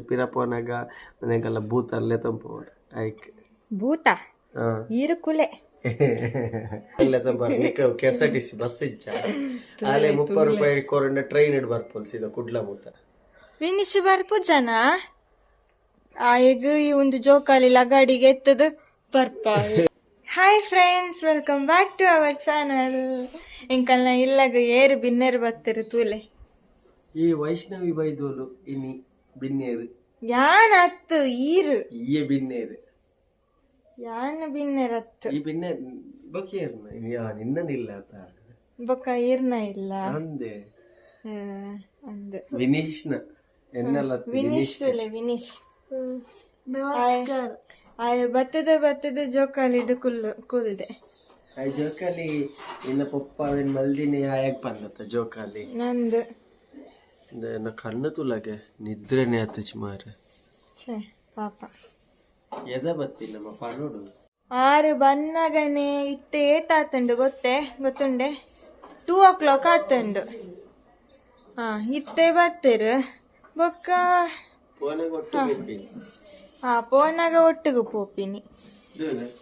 ಪಿರಪೋನಾಗ ಮನೆಗೆಲ್ಲ ಭೂತ ಅಲ್ಲೇ ತಂಪೋಡು ಐಕ್ ಭೂತ? ಹಾ. ಈರು ಕುಲೆ. ಅಲ್ಲೇ ತಂಪ. K S R T C bus ಇಚ್ಚ. ಅಲ್ಲೇ ಮುಪ್ಪ ರೂಪಾಯಿ ಕೊರಂಡ ಟ್ರೈನ್ ಇಡ್ ಬರ್ಪೋಲ್ ಸೀದಾ ಕುಡ್ಲ ಮುಟ್ಟ ವಿನಿಶ್ ಬರ್ಪುಜನ ಈಗ ಈ ಒಂದು ಜೋಕಾಲಿ ಲಗಾಡಿಗೆ ಎತ್ತದ ಬರ್ಪ. Hi friends welcome back to our channel ಎಂಕಲ್ನ ಇಲ್ಲಾಗ ಏರು ಬಿನ್ನೇರು ಬತ್ತಿರು ತೂಲೆ. ಈ ವೈಷ್ಣವಿ ಬೈದೋಲು ಇನಿ. ಬಿನ್ನೇರು. ಯಾನ್ ಹತ್ತು ಈರು. ಈಯೆ ಬಿನ್ನೇರು. ಯಾನ್ ಬಿನ್ನೇರ್ ಹತ್ತು ಈ ಬಿನ್ನೇರ್ ಬಕೇರ್ನ ಯಾ ನಿನ್ನನಿಲ್ಲ ಅಂತ. ಬೊಕ್ಕ ಏರ್ನ ಇಲ್ಲ. ಅಂದೆ. ಅಂದೆ. ವಿನೀಶ್ನ. ವಿನೀಶ್ನ ವಿನೀಶ್ ಇಲ್ಲ ವಿನೀಶ್. ನಮಸ್ಕಾರ. ಆಯ ಬತ್ತದ ಬತ್ತದ ಜೋಕಾಲಿದು ಕುಲ್ಲು ಕುಲ್ದೆ ಆ ಜೋಕಾಲಿ ಇನ್ನ ಪಪ್ಪ ಮಲ್ದಿನಿ ಆಯಕ್ ಬಂದತ್ತ ಜೋಕಾಲಿ? ನಂದು. ನನ್ನ ಕಣ್ಣು ತುಲಗೆ ನಿದ್ರೆನೆ ಆತು ಸುಮಾರು ಛೇ ಪಾಪ. ಎದ ಆರು ಬನ್ನಗನೆ ಇತ್ತೆ ಏತಾತಂಡು ಗೊತ್ತೇ? ಗೊತ್ತುಂಡೆ? ಟೂ ಓ ಕ್ಲಾಕ್ ಆತಂಡು. ಹಾ ಇತ್ತೆ ಬತ್ತಿರು. ಬೊಕ್ಕ ಹಾ. ಪೋನಾಗ ಒಟ್ಟಿಗೆ ಪೋಪಿನಿ.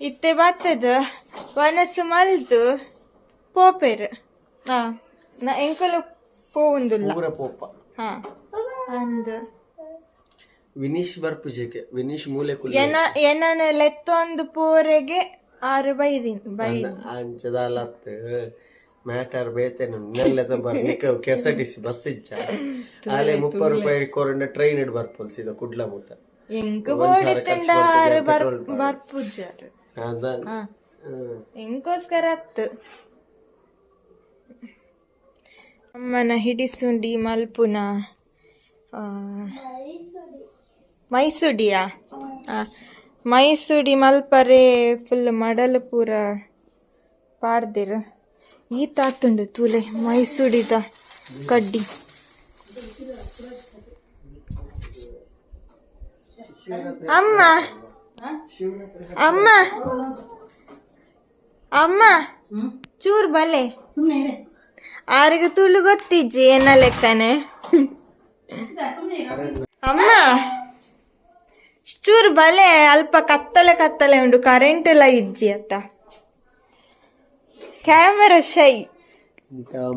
ಇತ್ತೆ ಬತ್ತದು ವನಸ್ಸು ಮಲ್ತು ಪೋಪೆರು. ಹಾ ನಾ ಎಂಕಲು ಪೋವುಂದುಲ್ಲ. ಪೋಪ. ಹಾ. ಅಂದು. ವಿನೀಶ್ ಬರ್ಪುಜೆಗೆ ವಿನೀಶ್ ಮೂಲೆ ಕುಲ್ಲ. ಎನ ಎನನ ಲೆತ್ತೊಂದು ಪೂರೆಗೆ ಆರು ಬೈದಿನ್ ಬೈ ಅಂಚದಾಲತ್ ಮ್ಯಾಟರ್ ಬೇತೆ ನೆಲ್ಲ ಬರ್ಲಿಕ್ಕೆ K S R T C bus ಇಚ್ಚ ಅಲ್ಲೇ ಮುಪ್ಪ ರೂಪಾಯಿ ಕೊರಂಡ ಟ್ರೈನ್ ಇಡ್ ಬರ್ಪೋಲ್ ಸೀದಾ ಕುಡ್ಲ ಮುಟ್ಟ. ಎಂಕ್ ಬೋಡಿತ್ತಂಡ ಆರು ಬರ್ ಬರ್ಪುಜ್ಜಾರು ಅದ ಎಂಕೋಸ್ಕರ ಅತ್ತು. ಅಮ್ಮನ ಹಿಡಿಸುಂಡಿ ಮಲ್ಪುನ ಮೈಸುಡಿಯಾ ಮೈಸುಡಿ ಮಲ್ಪರೆ ಫುಲ್ ಮಡಲು ಪೂರ ಪಾಡ್ದಿರ. ಈ ತಾತುಂಡು ತೂಲೆ ಮೈಸುಡಿದ ಕಡ್ಡಿ. ಅಮ್ಮ ಅಮ್ಮ ಅಮ್ಮ, ಚೂರ್ ಬಲೆ. ಆರಿಗೆ ತುಳು ಗೊತ್ತಿಜ್ಜಿ ಏನ ಲೆಕ್ಕನೆ? ಅಮ್ಮ ಚೂರು ಬಲೆ ಅಲ್ಪ ಕತ್ತಲೆ ಕತ್ತಲೆ ಉಂಡು ಕರೆಂಟ್ ಎಲ್ಲ ಇಜ್ಜಿ ಅತ್ತ. ಕ್ಯಾಮರಾ ಶೈ.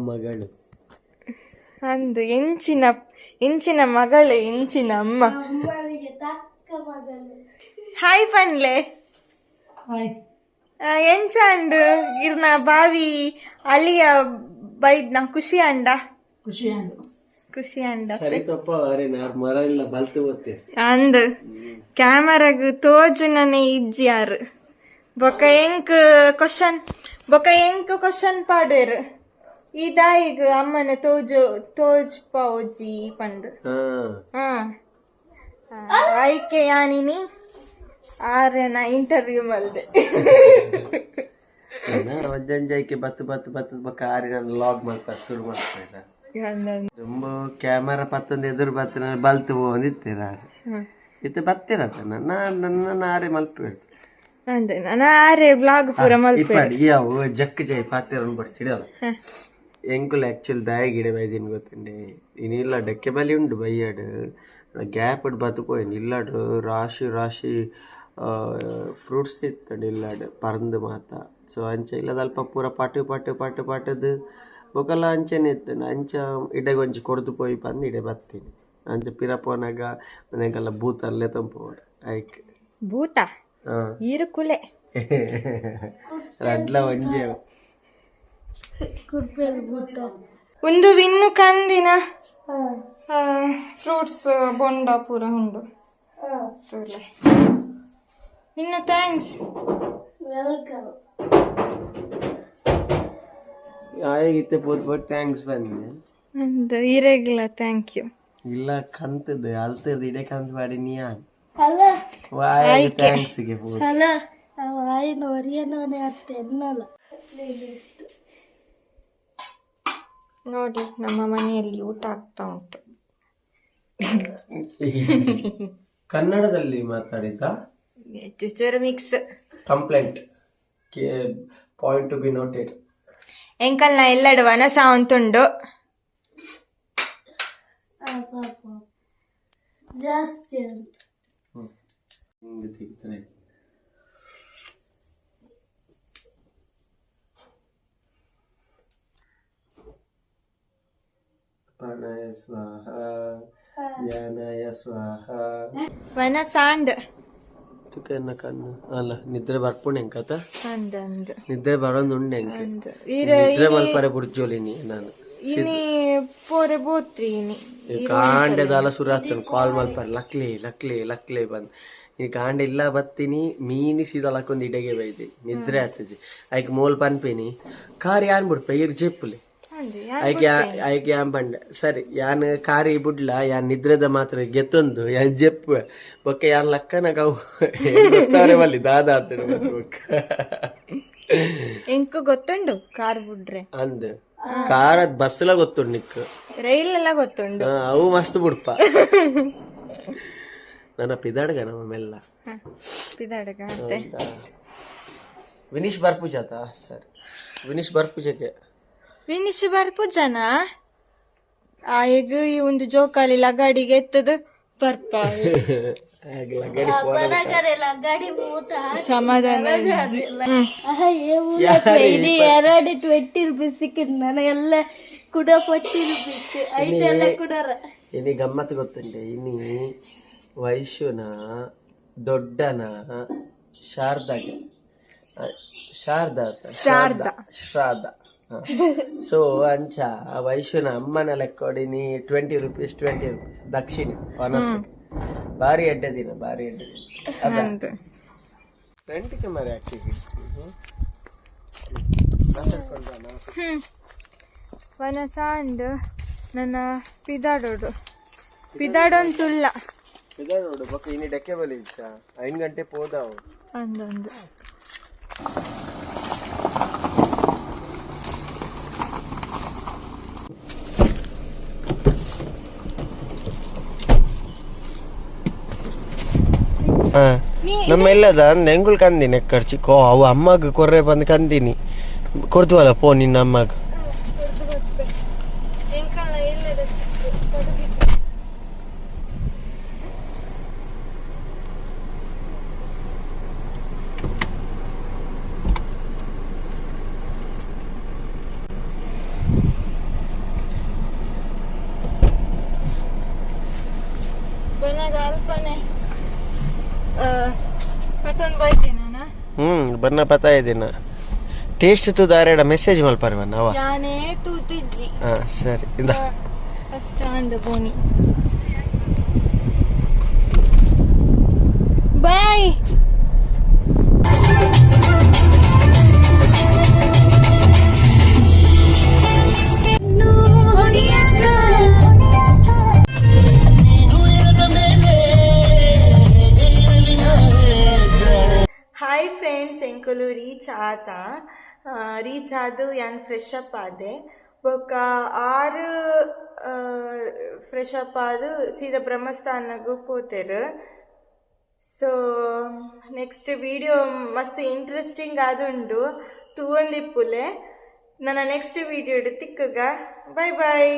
ಮಗಳು. ಅಂದು ಎಂಚಿನ ಇಂಚಿನ ಮಗಳು ಇಂಚಿನ ಅಮ್ಮ. ಹಾಯ್ ಪನ್ಲೆ ಆ, ಎಂಚ ಅಂಡು ಇರ್ನ ಬಾವಿ ಅಲಿಯ ಬೈದ್ನ ಖುಷಿ ಅಂಡ. ಖುಷಿ ಅಂಡ. ಸರಿ ತಪ್ಪ ಅರೆ ನಾರ್ ಮರ ಇಲ್ಲ ಬಲ್ತು ಗೊತ್ತೇ ಅಂದ್. ಕ್ಯಾಮರಾಗ ತೋಜು ನನೆ ಇಜ್ಜಿಯಾರು ಬೊಕ ಎಂಕ್ ಕ್ವಶನ್ ಬೊಕ ಎಂಕ್ ಕ್ವಶನ್ ಪಾಡೇರು ಈ ದಾಯಿಗ ಅಮ್ಮನ ತೋಜು ತೋಜ್ ಪೌಜಿ ಪಂದ್. ಹಾ. ಹಾ. ಆಯ್ಕೆ ಯಾನಿನಿ? ಆರ್ಯನ ಇಂಟರ್ವ್ಯೂ ಮಲ್ದೆ. ವಜ್ಜಂಜಾಯ್ಕೆ ಬತ್ತು ಬತ್ತು ಬತ್ತು ಬಕ್ಕ ಆರಿ ನಾನು ಲಾಗ್ ಮಾಡ್ತಾರೆ ಶುರು ಮಾಡ್ತಾರೆ ತುಂಬ ಕ್ಯಾಮರಾ ಪತ್ತೊಂದು ಎದುರು ಬತ್ತ ಬಲ್ತು ಹೋಗಿತ್ತೀರ ಇತ್ತು ಬತ್ತಿರತ್ತ ನಾ ನನ್ನ ಆರೆ ಮಲ್ಪ ನಾನು ಆರೆ ಬ್ಲಾಗ್ ಪೂರ ಮಲ್ಪೆ ಯಾವು ಜಕ್ ಜೈ ಪಾತಿರ ಬರ್ತಿಡಲ್ಲ ಎಂಕುಲ್ ಆ್ಯಕ್ಚುಲ್ ದಾಯ ಗಿಡ ಬೈದಿನ ಗೊತ್ತಂಡೆ ಇನ್ನಿಲ್ಲ ಡಕ್ಕೆ ಬಲಿ ಉಂಡು ಬೈಯಾಡು. ಗ್ಯಾಪ್ ಬತ್ತು ಬದುಕೋಯ್ನು ಇಲ್ಲಾಡು ರಾಶಿ ರಾಶಿ ಫ್ರೂಟ್ಸ್ ಇತ್ತಂಡು ಇಲ್ಲಾಡು ಪರಂದು ಮಾತ ಸೊ ಅಂಚ ಇಲ್ಲದ ಅಲ್ಪ ಪೂರ ಪಾಟು ಪಾಟು ಪಾಟು ಪಾಟದು. ಬೊಕಲ್ಲ ಅಂಚೆನೆ ಇತ್ತಂಡು ಅಂಚ ಇಡೆಗೆ ಒಂಚಿ ಕೊಡ್ದು ಪೋಯಿ ಬಂದು ಇಡೆ ಬರ್ತೀನಿ ಅಂಚ ಪಿರಪೋನಾಗ ಮನೆಗೆಲ್ಲ ಭೂತ ಅಲ್ಲೇ ತಂಪೋಡು. ಐಕ್ ಭೂತ? ಹಾಂ. ಈರು ಕುಲೆ ರಡ್ಲ ಒಂಜೆ. ಒಂದು ವಿನ್ನು ಕಂದಿನ? ಫ್ರೂಟ್ಸ್ ಬೊಂಡ ಪೂರ ಉಂಡು. ಇನ್ನು ಥ್ಯಾಂಕ್ಸ್ ಆಯಾಗಿತ್ತೆ ಪೋತ್ ಪೋಟ್ ಥ್ಯಾಂಕ್ಸ್ ಬಂದೆ ಒಂದು ಇರೆಗ್ಲ ಥ್ಯಾಂಕ್ ಯು ಇಲ್ಲ ಕಂತದ್ದು ಅಲ್ತದ್ದು ಇಡೇ ಕಂತ ಮಾಡಿ ನೀ ವಾಯ ಥ್ಯಾಂಕ್ಸ್ಗೆ ಪೋತ್ ನೋಡಿ ನಮ್ಮ ಮನೆಯಲ್ಲಿ ಊಟ ಆಗ್ತಾ ಉಂಟು. ಕನ್ನಡದಲ್ಲಿ ಮಾತಾಡಿದ್ದ? ಚೂರು mix complaint point to be noted ಎಂಕಲ್ನ ಎಲ್ಲಡು ವನಸ ಅಂತುಂಡು ಜಾಸ್ತಿ ಅಂತ ಹಿಂಗೆ ತೆಗಿತಾರೆ ಪ್ರಾಣಾಯ ಸ್ವಾಹ ಸ್ವಾಹ. ವನ ಸಾಂಡ್ ತುಕನ್ನ ಕಣ್ಣು. ಅಲ್ಲ ನಿದ್ರೆ ಬರ್ಪುಣೆ ಹೆಂಕತ ನಿದ್ರೆ ಬರೋದು ಉಂಡೆ ಹೆಂಗೆ? ಅಂದ್. ಈರ ನಿದ್ರೆ ಮಲ್ಪರೆ ಬುಡ್ಜೋಲಿನಿ ನಾನು. ಇನಿ ಪೋರೆ ಬೋತ್ರಿ ಇನಿ ಕಾಂಡೆ ದಾಲ ಸುರಾತನ್ ಕಾಲ್ ಮಲ್ಪರೆ. ಲಕ್ಲೆ ಲಕ್ಲೆ ಲಕ್ಲೆ ಬಂದ್. ಈ ಕಾಂಡೆ ಇಲ್ಲ ಬತ್ತೀನಿ ಮೀನಿ ಸೀದಾ ಲಕ್ಕೊಂದು ಇಡೆಗೆ ಬೈದಿ. ನಿದ್ರೆ ಆತಜಿ ಐಕ್ ಮೋಲ್ ಪನ್ಪೇನಿ. ಕಾರ್ ಯಾನ್ ಬಿಡ್ಪ? ಇರ್ ಜೆಪ್ಪುಲೆ. ಐಕ್ ಐಕ್ ಯಾನ್ ಬಂಡ ಸರಿ ಯಾನ್ ಕಾರಿ ಬುಡ್ಲ ಯಾನ್ ನಿದ್ರೆದ ಮಾತ್ರ ಗೆತ್ತೊಂದು ಯಾನ್ ಜೆಪ್ಪ ಬೊಕ್ಕ ಯಾನ್ ಲಕ್ಕನ ಕವು ಗೊತ್ತಾರೆ ಬಲ್ಲಿ ದಾದ ಎಂಕು ಬೊಕ್ಕ. ಎಂಕ್ ಗೊತ್ತುಂಡು ಕಾರ್ ಬುಡ್ರೆ? ಅಂದ್. ಕಾರ್ ಅದ್ ಬಸ್ಲ ಗೊತ್ತುಂಡು ನಿಕ್ ರೈಲ್ ಎಲ್ಲ ಗೊತ್ತುಂಡು ಅವು ಮಸ್ತ್ ಬುಡ್ಪ. ನನ್ನ ಪಿದಾಡ್ಗ ನಮ್ಮೆಲ್ಲ ಪಿದಾಡಗ ವಿನೀಶ್ ಬರ್ಪುಜಾತ? ಸರಿ. ವಿನೀಶ್ ಬರ್ಪುಜಕ್ಕೆ ವಿನಿಶ್ ಬರ್ಪು ಜನ. ಆ ಎಗ್ ಈ ಒಂದು ಜೋಕಾಲಿ ಲಗಾಡಿಗೆ ಎತ್ತದ ಬರ್ಪ. ಬರಗರೆಲ್ಲ ಗಾಡಿ ಮೂತ ಸಮಾಧಾನ. ಇದು ಎರಡು ಟ್ವೆಂಟಿ ರುಪೀಸ್ ಸಿಕ್ಕಿದ್ ನನಗೆಲ್ಲ ಕೂಡ ಫೋರ್ಟಿ ರುಪೀಸ್ ಐದೆಲ್ಲ ಕುಡಾರ. ಇನಿ ಗಮ್ಮತ್ ಗೊತ್ತುಂಟೆ. ಇನಿ ವೈಶುನ ದೊಡ್ಡನ ಶಾರದಾಗ. ಶಾರದಾ? ಶಾರದಾ. ಶ್ರಾದ್ದ ಸೊ ಅಂಚ ಆ ವೈಶ್ಯುನ ಅಮ್ಮನ ಲೆಕ್ಕೊಡಿನಿ ಟ್ವೆಂಟಿ ರುಪೀಸ್ ಟ್ವೆಂಟಿ ರುಪೀಸ್ ದಕ್ಷಿಣ ಒನಸ್ ಭಾರಿ ಎಡ್ಡೆ ದಿನ ಭಾರಿ ಎಡ್ಡೆ ದಿನ. ಅದ. ಮರೆ ಟ್ವೆಂಟಿಗೆ ವನಸ ಸಾಂಡ್ ನನ್ನ ಪಿದಾಡೋಡು ಪಿದಾಡೊಂತುಲ್ಲ. ಪಿದಾಡೋಡು ಬಕ್ಕ ಇನ್ನು ಡೆಕ್ಕೆ ಬಲಿ ಐದು ಗಂಟೆ ಪೋದಾವು ಅಂದೊಂದು. ನಮ್ಮ ಎಲ್ಲದ ಅಂದ ಎಂಗುಲ್ ಕಂದಿನಿ ಎಕ್ಕರ್ಚಿ ಕೋ ಅವು ಅಮ್ಮಗ ಕೊರ್ರೆ ಬಂದು ಕಂದಿನಿ. ಕೊಡ್ತೀವಲ್ಲ ಪೋ ನಿನ್ನ ಅಮ್ಮಗ ಬನಾಗ ಅಲ್ಪನೆ ಪಟನ್ ಬೈತೀನಿ ನಾನು ಹ್ಮ್ ಬನ್ನ ಪತಾ ಇದ್ದೀನ ಟೇಸ್ಟ್ ತು ದಾರೇಡ ಮೆಸೇಜ್ ಮಲ್ಪರಿ ಬನ್ನ ಅವ ಯಾನೇ ತೂತಿಜ್ಜಿ ಹಾ ಸರಿ ಇಂದ. ಸ್ಟ್ಯಾಂಡ್ ಬೋನಿ ಬಾಯ್. ರೀಚ್ ಆತ. ರೀಚ್ ಆದು ಯಾನ್ ಫ್ರೆಶ್ ಅಪ್ ಆದೆ. ಬೊಕ್ಕ ಆರು ಫ್ರೆಶ್ ಅಪ್ ಆದು ಸೀದಾ ಬ್ರಹ್ಮಸ್ಥಾನಗೂ ಪೋತೆರು. ಸೊ ನೆಕ್ಸ್ಟ್ ವಿಡಿಯೋ ಮಸ್ತ್ ಇಂಟ್ರೆಸ್ಟಿಂಗ್ ಆದುಂಡು. ತೂವೊಂದಿಪ್ಪುಲೆ. ನನ್ನ ನೆಕ್ಸ್ಟ್ ವಿಡಿಯೋ ತಿಕ್ಕಗ. ಬಾಯ್ ಬಾಯ್